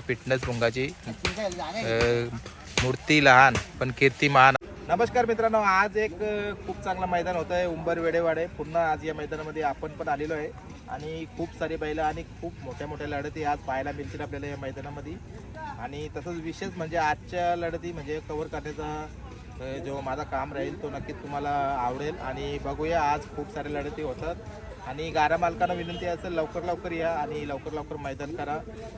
Fitness भुंगाची मूर्ती लहान पण कीर्ती महान. नमस्कार मित्रांनो आज एक खूप चांगलं मैदान होतं आहे उंबर वेडेवाडे. पुन्हा आज या मैदानामध्ये आपण पण आलेलो आहे. आणि खूप सारी बैलं आणि खूप मोठ्या मोठ्या लढती आज पाहायला मिळतील आपल्याला या मैदानामध्ये. आणि तसंच विशेष म्हणजे आजच्या लढती म्हणजे कवर करण्याचा जो माझा काम राहील तो नक्कीच तुम्हाला आवडेल. आणि बघूया आज खूप सारे लढती होतात. आणि गारा मालकांना विनंती असेल लवकर लवकर या आणि लवकर लवकर मैदान करा.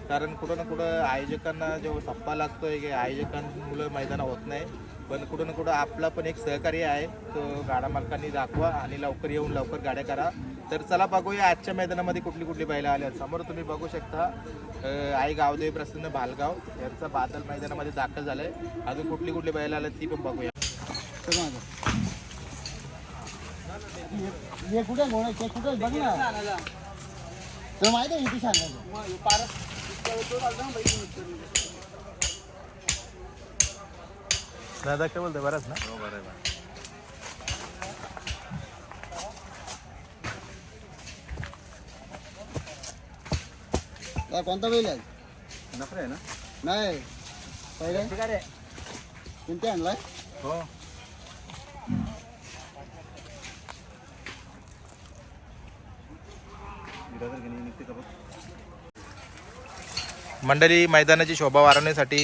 कारण कुठं ना कुठं आयोजकांना जो टप्पा लागतोय की आयोजकांमुळे मैदान होत नाही. पण कुठं ना कुठं आपला पण एक सहकार्य आहे तो गाडा मालकांनी दाखवा आणि लवकर येऊन लवकर गाड्या करा. तर चला बघूया आजच्या मैदानामध्ये कुठली कुठली बैला आल्या समोर तुम्ही बघू शकता आई गावदेव प्रसन्न भालगाव. यांचा बादल मैदानामध्ये दाखल आहे अजून कुठली कुठली बैला आल्या ती पण बघूया. हे कुठे घोडा? ते कुठे बघ ना. तुला माहिती आहे किती सांगायचं दादा काय बोलतोय? बराच ना? काय कोणता बैल आहे? नफरे आहे ना? नाही. पहिले कोणते आणलाय? हो. मंडळी मैदानाची शोभा वाढवण्यासाठी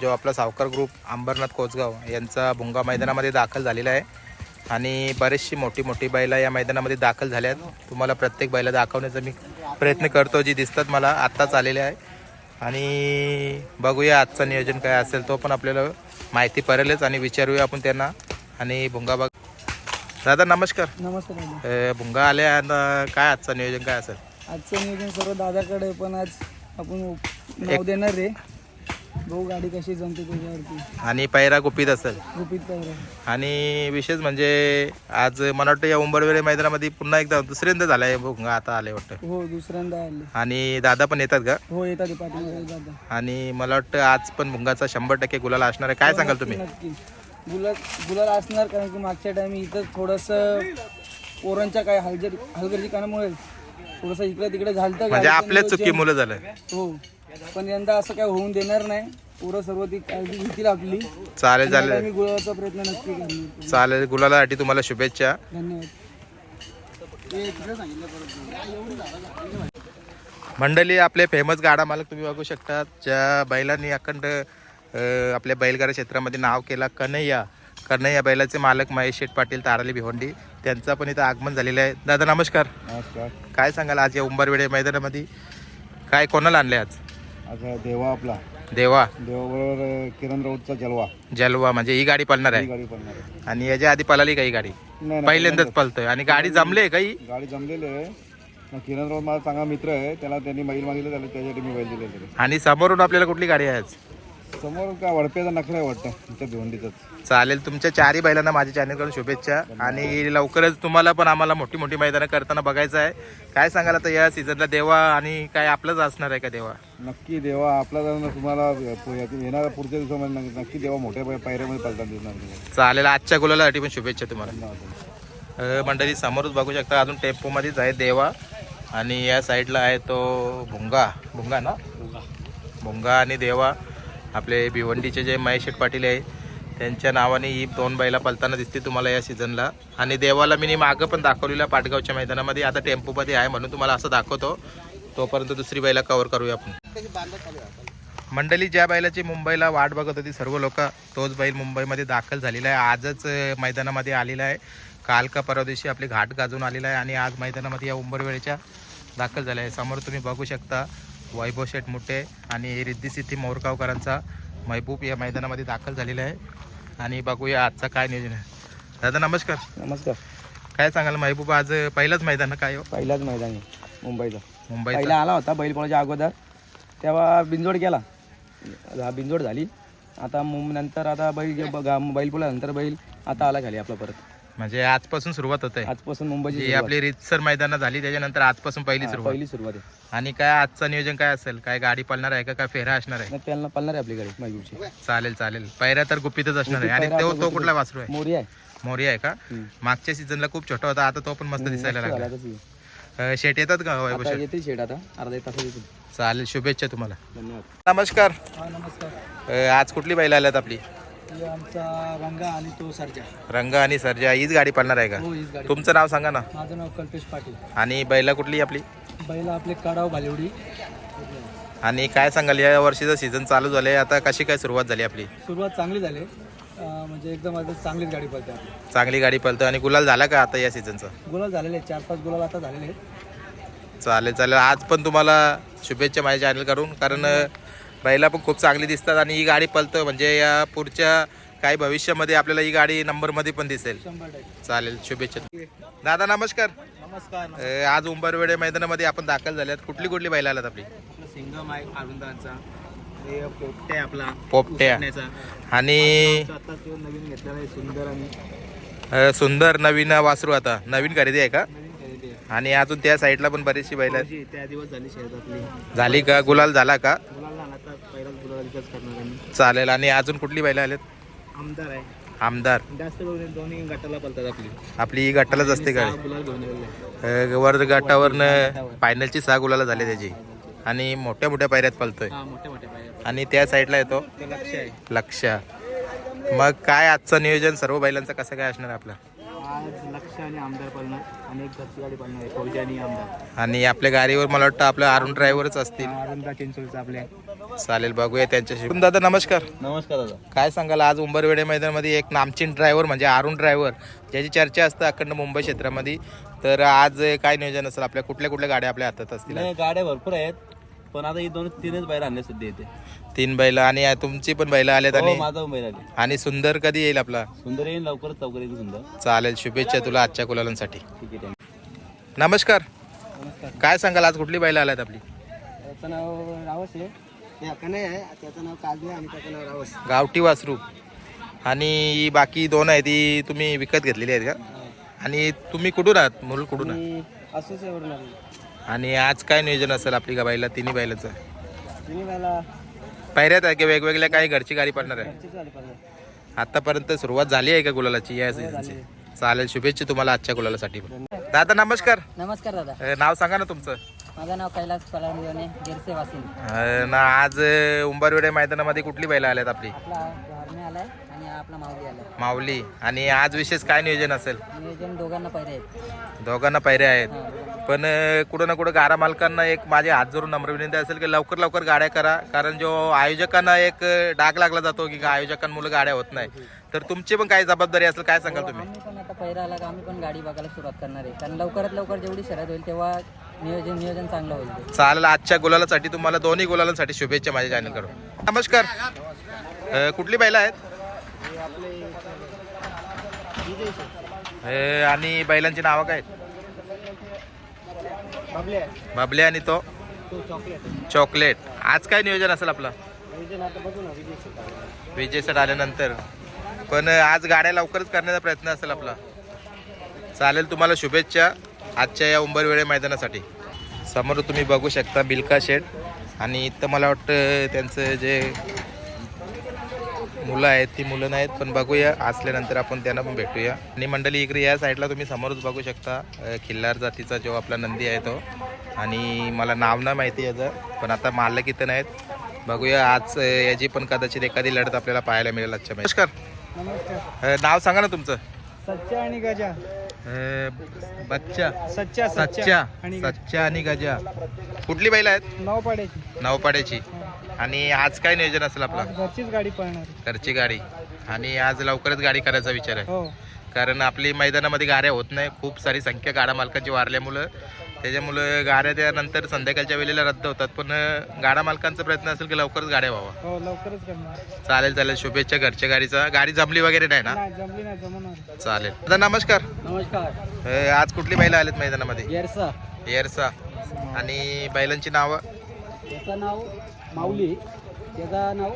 जो आपला सावकार ग्रुप अंबरनाथ कोचगाव यांचा भुंगा मैदानामध्ये दाखल झालेला आहे. आणि बरेचशी मोठी मोठी बैला या मैदानामध्ये दाखल झाल्या आहेत तुम्हाला प्रत्येक बैला दाखवण्याचा मी प्रयत्न करतो जी दिसतात मला आत्ताच आलेले आहे. आणि बघूया आजचं नियोजन काय असेल तो पण आपल्याला माहिती पडेलच आणि विचारूया आपण त्यांना. आणि भुंगा बघ. दादा नमस्कार. अ, भुंगा आल्या काय आजचं नियोजन काय असेल? आजचं नियोजन सर्व दादाकडे पण आज आपण नाव देणार रे. भाऊ गाडी कशी जमते आणि पैरा गुपित असेल. गुपित पाहिजे आणि विशेष म्हणजे आज मला वाटतं या उंबरवेळे मैदानामध्ये पुन्हा एकदा दुसऱ्यांदा झाला आहे भुंगा आता आले वाटतं. हो दुसऱ्यांदा आले. आणि दादा पण येतात का? हो येतात दादा. आणि मला वाटतं आज पण भुंगाचा शंभर टक्के गुलाल असणार आहे. काय सांगाल तुम्ही? नक्की. गुलाल गुलाल असणार कारण की मागच्या टाइम इथं थोडंसं पोरांच्या काय हलजर हलगर्जी कानामुळे थोडंसं इकडे तिकडे झालं म्हणजे आपल्याच चुकी मुलं झालं. हो. पण यंदा असं काय होऊन देणार नाही. पोरं सर्व ती काळजी घेतील आपली. चालेल चालेल. आम्ही गुलाबाचा प्रयत्न नक्की करणार. चालेल गुलालासाठी तुम्हाला शुभेच्छा. धन्यवाद. मंडळी आपले फेमस गाडा मालक तुम्ही बघू शकता ज्या बैलांनी अखंड अ, आपल्या बैलगाडा क्षेत्रामध्ये नाव केला कन्हैया. कन्हैया बैलाचे मालक महेश शेठ पाटील ताराली भिवंडी. त्यांचा पण इथं आगमन झालेलं आहे. दादा नमस्कार. नमस्कार. काय सांगाल आज या उंबरवेडे मैदानामध्ये? काय कोणाला आणले आज? आता देवा आपला. देवा. देवाबरोबर किरण राऊतचा जलवा. जलवा म्हणजे ही गाडी पळणार ही आहे गाडी पडणार आहे. आणि याच्या आधी पळाली का ही गाडी? नाही, पहिल्यांदाच पळतोय. आणि गाडी जमले का ही? गाडी जमलेली आहे. मग किरण राऊत माझा चांगला मित्र आहे. त्याला त्यांनी बैल मागितलं त्याला त्याच्यासाठी मी बैल दिले आणि समोरून आपल्याला कुठली गाडी आहे आज? समोर काय वडप्याचा नखरा आहे वाटतं. त्या भिवंडीचाच चालेल तुमच्या चारही बैलांना माझ्या चॅनलकडून शुभेच्छा. आणि लवकरच तुम्हाला पण आम्हाला मोठी मोठी मैदानं करताना बघायचं आहे. काय सांगाल आता या सीझनला देवा आणि काय आपलंच असणार आहे का देवा? नक्की देवा आपला तुम्हाला येणाऱ्या पुढच्या दिवसामध्ये नक्की- नक्की देवा मोठ्या पै- पायऱ्यामध्ये पलताना दिसणार तुम्हाला चालेल आजच्या गुलालासाठी पण शुभेच्छा तुम्हाला. अ, मंडळी समोरच बघू शकता अजून टेम्पोमध्येच आहे देवा. आणि या साईडला आहे तो भुंगा. भुंगा ना? भुंगा आणि देवा. आपले भिवंडीचे जे महेशेठ पाटील आहे त्यांच्या नावाने ही दोन बैला पलताना दिसते तुम्हाला या सीझनला आणि देवाला मी मागं पण दाखवलेला पाटगावच्या मैदानामध्ये. आता टेम्पोमध्ये आहे म्हणून तुम्हाला असं दाखवतो. तोपर्यंत दुसरी बैला कव्हर करूया आपण. मंडळी ज्या बैलाची मुंबईला वाट बघत होती सर्व लोक तोच बैल मुंबईमध्ये दाखल झालेला आहे. आजच मैदानामध्ये आलेला आहे. काल का परवा दिवशी आपली घाट गाजून आलेला आहे आणि आज मैदानामध्ये या उंबरवेळेच्या दाखल झाला आहे. समोर तुम्ही बघू शकता वैभव शेठ मुठे आणि रिद्धी सिद्धी मोरगावकरांचा महबूब या मैदानामध्ये दाखल झालेला आहे. आणि बघूया आजचा काय नियोजन आहे. दादा नमस्कार. नमस्कार. काय सांगाल महबूब आज पहिलंच मैदान काय हो? पहिलाच मैदान आहे मुंबईचा. मुंबईचं. पहिला आला होता बैलपोळाच्या अगोदर. तेव्हा बिंजोड केला. हा बिंजोड झाली. आता मुं नंतर आता बैल बघा बैलपोळा नंतर बैल आता आला खाली आपला परत. म्हणजे आजपासून सुरुवात होते आजपासून मुंबईची जी सुरुवात. आपली रीतसर मैदानं झाली त्याच्यानंतर आजपासून पहिली हा, सुरुवात. पहिली सुरुवात आहे. आणि काय आजचं नियोजन काय असेल? काय गाडी पळणार आहे का काय फेरा असणार आहे? मग त्यांना पळणार आहे आपली गाडी चालेल चालेल. पैरा तर गुपितच असणार आहे. आणि तो तो कुठला वासरू आहे? मोरी आहे. मोरी आहे का? हम्म. मागच्या सीझनला खूप छोटा होता आता तो पण मस्त दिसायला लागला. झाला तशी. अं, शेट येतात का? वैभव आता शेट येते शेड आता अर्धा एक तासात येते चालेल शुभेच्छा तुम्हाला. धन्यवाद. नमस्कार. नमस्कार. अ, आज कुठली बैल आल्यात आपली? आमचा रंगा आणि तो सरजा. रंग आणि सर्जा हीच गाडी पडणार आहे का? हो हीच गाडी तुमचं नाव सांगा ना. माझं नाव कल्पेश पाटील. आणि बैला कुठली आपली? बैला आपले कडाव भालेवडी. आणि काय सांगाल या वर्षीचं सीझन चालू झालंय. आता कशी काय सुरुवात झाली आपली? सुरुवात चांगली झाली. अं, म्हणजे एकदम आता चांगलीच गाडी पळते आपली. चांगली गाडी पळतो. आणि गुलाल झाला का आता या सीझनचा गुलाल झालेले आहेत. चार पाच गुलाल आता झालेले आहेत. चालेल चालेल. आज पण तुम्हाला शुभेच्छा माझ्या चॅनल करून कारण अ, बैला पण खूप चांगली दिसतात आणि ही गाडी पळतं म्हणजे या पुढच्या काही भविष्यामध्ये आपल्याला ही गाडी नंबरमध्ये पण दिसेल. चालेल शुभेच्छा. दादा नमस्कार. नमस्कार आज उंबरवेडे मैदानामध्ये आपण दाखल झाल्यात कुठली कुठली बैला आलात आपली? आपला सिंगम आहे हे आपला. पोपट्या उसरण्याचा. आणि नवीन घेतलेला सुंदर आणि अ, सुंदर नवीन वासरू आता. नवीन खरेदी आहे का? नवीन खरेदी आहे. आणि अजून त्या साईडला पण बरीचशी बैल दिवस झाली का? गुलाल झाला का? पहिलाच गुलाल विकास करणार आम्ही. चालेल. आणि अजून कुठली बैल आलेत? आमदार आहे. आमदार. जास्त करून दोन्ही गटाला पलतात आपली. आपली ही गटालाच असते सहा गाडी गुलाल घेऊन गेलेले अ, वर गटावरनं फायनलची सहा गुलाला झाली त्याची. आणि मोठ्या मोठ्या पायऱ्यात पळतोय. हा मोठे मोठे पाय आणि त्या साईडला येतो? ते लक्ष आहे. लक्ष. मग काय आजचं नियोजन? सर्व बैलांचं कसं काय असणार आपलं? आज लक्ष आणि आमदार पळणार. आणि एक घरची गाडी पळणार आहे. फौजी आणि आमदार. आणि आपल्या गाडीवर मला वाटतं आपलं अरुण ड्रायव्हरच असतील. अरुंदा चिंचोळीचा आपले. चालेल बघूया त्यांच्याशी. पण दादा नमस्कार. नमस्कार दादा. काय सांगाल आज उंबरवेडे मैदानामध्ये एक नामचीन ड्रायव्हर म्हणजे अरुण ड्रायव्हर ज्याची चर्चा असते अखंड मुंबई क्षेत्रामध्ये. तर आज काय नियोजन असेल? आपल्या कुठल्या कुठल्या गाड्या आपल्या हातात असतील? नाही गाड्या भरपूर आहेत पण आता ही दोन तीनच बाहेर आणले सध्या इथे. तीन बैल आणि तुमची पण बैल आलेत हो आणि माझा बैल आले. आणि सुंदर कधी येईल आपला? सुंदर येईल लवकरच चौकर येईल सुंदर. चालेल शुभेच्छा तुला आजच्या कुलालांसाठी ठीक आहे. नमस्कार. नमस्कार. काय सांगाल आज कुठली बैल आल्यात आपली? त्याचं नाव रावस आहे. त्याचं नाव काजवे आणि त्याचं नाव रावस. गावठी वासरू. आणि ही बाकी दोन आहे ती तुम्ही विकत घेतलेली आहेत का? आणि तुम्ही कुठून आहात? मूल कुठून आहात? असंच एवढं नाही. आणि आज काय नियोजन असेल आपली का बैला तिन्ही बैलाचं वेळेला पायऱ्यात आहे की वेगवेगळ्या काही घरची गाडी पडणार आहे? घरचीच झाली पाहिजे आतापर्यंत सुरुवात झाली आहे का गुलालाची या सीझनची चालेल शुभेच्छा तुम्हाला आजच्या गुलालासाठी पण. दादा नमस्कार. नमस्कार दादा. अ, नाव सांगा ना तुमचं. माझं नाव कैलास पलांडवणे गिरसे वासिन अ, ना आज उंबरवेडे मैदानामध्ये कुठली बैला आल्यात आपली? आपला हरणे आलाय आणि हा आपला माऊली आलाय. माऊली. आणि आज विशेष काय नियोजन असेल? नियोजन दोघांना पहिले आहेत. दोघांना पैरे आहेत. हा. पण अ, कुठं ना कुठं गाडा मालकांना एक माझे हात जोडून नम्र विनंती असेल की लवकर लवकर गाड्या करा. कारण जो आयोजकांना एक अ, डाग लागला जातो की आयोजकांमुळे गाड्या होत नाही. तर तुमची पण काही जबाबदारी असेल काय सांगाल तुम्ही? आम्ही पण आता पहिला आला का आम्ही पण गाडी बघायला सुरुवात करणार आहे. कारण लवकरात लवकर जेवढी शर्यत होईल तेव्हा नियोजन नियोजन चांगलं होईल. चालेल आजच्या गुलालासाठी तुम्हाला दोन्ही गुलालांसाठी शुभेच्छा माझ्या चॅनलकडून. नमस्कार. अ, कुठली बैला आहेत? आणि बैलांची नावं काय आहेत? बाबले. बाबले आणि तो? तो चॉकलेट चॉकलेट आज काय नियोजन असेल आपलं? नियोजन आता बघू ना विजय विजय सर आल्यानंतर. पण आज गाड्या लवकरच करण्याचा प्रयत्न असेल आपला. चालेल तुम्हाला शुभेच्छा. आजच्या या उंबरवेळे मैदानासाठी. समोर तुम्ही बघू शकता बिलका शेड. आणि इथं मला वाटतं त्यांचं जे मुलं आहेत ती मुलं नाहीत पण बघूया. असल्यानंतर आपण त्यांना पण भेटूया. आणि मंडळी इकडे या साईडला तुम्ही समोरच बघू शकता खिल्लार जातीचा जो आपला नंदी आहे तो. आणि मला नाव नाही माहिती याचं पण आता मालक इथं नाहीत. बघूया आज याची पण कदाचित एखादी लढत आपल्याला पाहायला मिळेल आजच्या. नमस्कार. नाव सांगा ना तुमचं. सच्चा आणि गजा. बच्चा. सच्चा सच्चा. आणि सच्चा आणि गजा. कुठली बैल आहेत? नाव पाड्याची नवपाड्याची आणि आज काय नियोजन असेल आपला? घरचीच गाडी पळणार. घरची गाडी. आणि आज लवकरच गाडी करायचा विचार आहे. हो. कारण आपली मैदानामध्ये गाड्या होत नाही. खूप सारी संख्या गाडा मालकांची वारल्यामुळं त्याच्यामुळं गाड्या त्यानंतर संध्याकाळच्या वेळेला रद्द होतात. पण गाडा मालकांचा प्रयत्न असेल की लवकरच गाड्या व्हावा. हो लवकरच करणार. चालेल चालेल. शुभेच्छा घरच्या गाडीचा. गाडी जमली वगैरे नाही ना? नाही जमली नाही जमणार. चालेल. दादा नमस्कार. नमस्कार. अं, आज कुठली बैलं आलेत मैदानामध्ये? गेरसा एअरसा आणि बैलांची नावं? नाव माऊली त्याचं नाव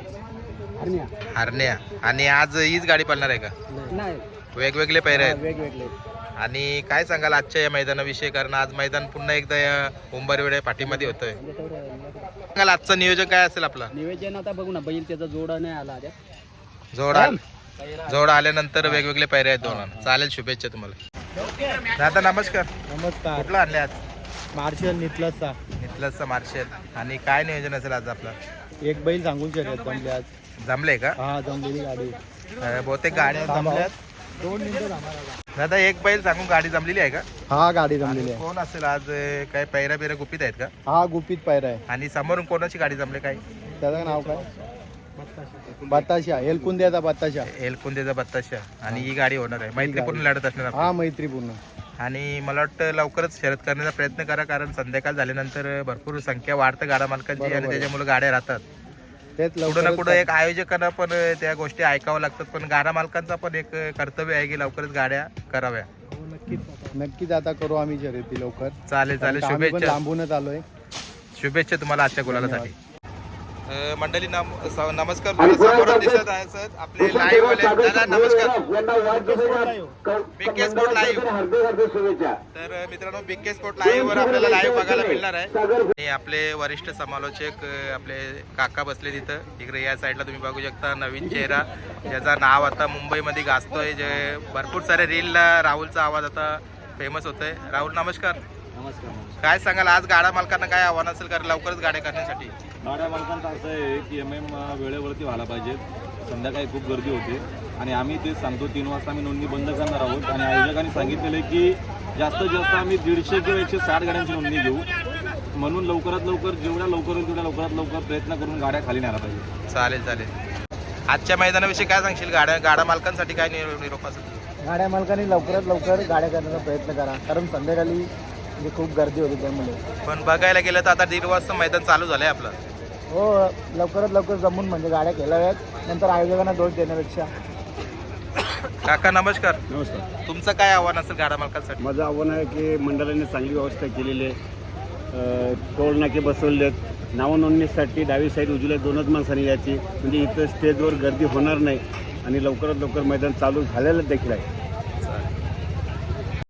हरण्या. हरण्या. आणि आज हीच गाडी पळणार आहे का? नाही. वेगवेगळे पैरे आहेत. वेगवेगळे. आणि काय सांगाल आजच्या या मैदानाविषयी? कारण आज मैदान पुन्हा एकदा या उंबरवेड्या पाठीमध्ये होतोय. सांगाल आजचं नियोजन काय असेल आपलं? नियोजन आता बघू ना बैल त्याचा जोडा नाही आला जोड आल जोड आल्यानंतर वेगवेगळे पैरे आहेत दोन चालेल शुभेच्छा तुम्हाला. दादा नमस्कार. नमस्कार. कुठला आणले आज? मार्शल नितलसचा प्लसचा मार्शल. आणि काय नियोजन असेल आज आपलं? एक बैल सांगून शर्यत जमले आज. जमले का? हा जमलेली गाडी. अं, बहुतेक गाड्या जमल्यात. दोन मिनिटं दादा एक बैल सांगून गाडी जमलेली आहे का? हा गाडी आणि कोण असेल आज अं, काय पैरा बिरा गुपित आहेत का? हा गुपित पायरा आहे. आणि समोरून कोणाची गाडी जमले काय? त्याचं नाव काय? बताशा एलकुंद्याचा बताशा एलकुंदेचा बत्ताशा. आणि ही गाडी होणार आहे. मैत्रीपूर्ण लढत असणार आपली. हा मैत्रीपूर्ण आणि मला वाटतं लवकरच शर्यत करण्याचा प्रयत्न करा कारण संध्याकाळ झाल्यानंतर भरपूर संख्या वाढतं गाडा मालकांची आणि त्याच्यामुळे गाड्या राहतात. तेच कुठं ना कुठं एक आयोजकांना पण त्या गोष्टी ऐकावं लागतात. पण गाडा मालकांचा पण एक कर्तव्य आहे की लवकरच गाड्या कराव्या. नक्कीच. आता करू आम्ही शर्यती लवकर. चालेल चालेल. शुभेच्छा. लांबूनच आलोय. शुभेच्छा तुम्हाला आजच्या गुलालासाठी. मंडळी नम- नमस्कार. मला समोरून दिसत आहे सर. आपले लाईव्ह वाले दादा नमस्कार. बिग्गे स्पोर्ट लाईव्ह तर मित्रांनो बिग्गे स्पोर्ट लाईव्ह वर आपल्याला लाईव्ह बघायला मिळणार आहे. आणि आपले वरिष्ठ समालोचक आपले काका बसले तिथं इकडे या साईडला तुम्ही बघू शकता नवीन चेहरा ज्याचं नाव आता मुंबईमध्ये गाजतोय. जे भरपूर सारे रीलला राहुलचा आवाज आता फेमस होतोय. राहुल नमस्कार. नमस्कार काय सांगाल? आज गाडा मालकांना काय आव्हान असेल? कारण लवकरच गाड्या करण्यासाठी गाड्या मालकांचं असं आहे की एम एम वेळेवरती व्हायला पाहिजे. संध्याकाळी खूप गर्दी होते. आणि आम्ही तेच सांगतो तीन वाजता आम्ही नोंदणी बंद करणार आहोत. आणि आयोजकांनी सांगितलेलं आहे की जास्तीत जास्त आम्ही दीडशे किंवा एकशे साठ गाड्यांची नोंदणी घेऊ. म्हणून लवकरात लवकर जेवढ्या लवकर होईल तेवढ्या लवकरात लवकर प्रयत्न करून गाड्या खाली न्यायला पाहिजे. चालेल चालेल. आजच्या मैदानाविषयी काय सांगशील? गाड्या गाडा मालकांसाठी काय निरो- निरोप असेल? गाड्या मालकांनी लवकरात लवकर गाड्या करण्याचा प्रयत्न करा. कारण संध्याकाळी म्हणजे खूप गर्दी होती त्यामुळे. पण बघायला गेलं तर आता दीड वाजता मैदान चालू झालंय आपलं. हो लवकरात लवकर जमून म्हणजे गाड्या खेळाव्यात. नंतर आयोजकांना दोष देण्यापेक्षा. काका नमस्कार. नमस्कार. तुमचं काय आव्हान असेल गाडा मालकांसाठी? माझं आव्हान आहे की मंडळाने चांगली व्यवस्था केलेली आहे. टोल नाके बसवले आहेत नावनोंदणीसाठी डावी साईड उजव्या दोनच माणसांनी यायची. म्हणजे इथं स्टेजवर गर्दी होणार नाही आणि लवकरात लवकर मैदान चालू झालेलं देखील आहे.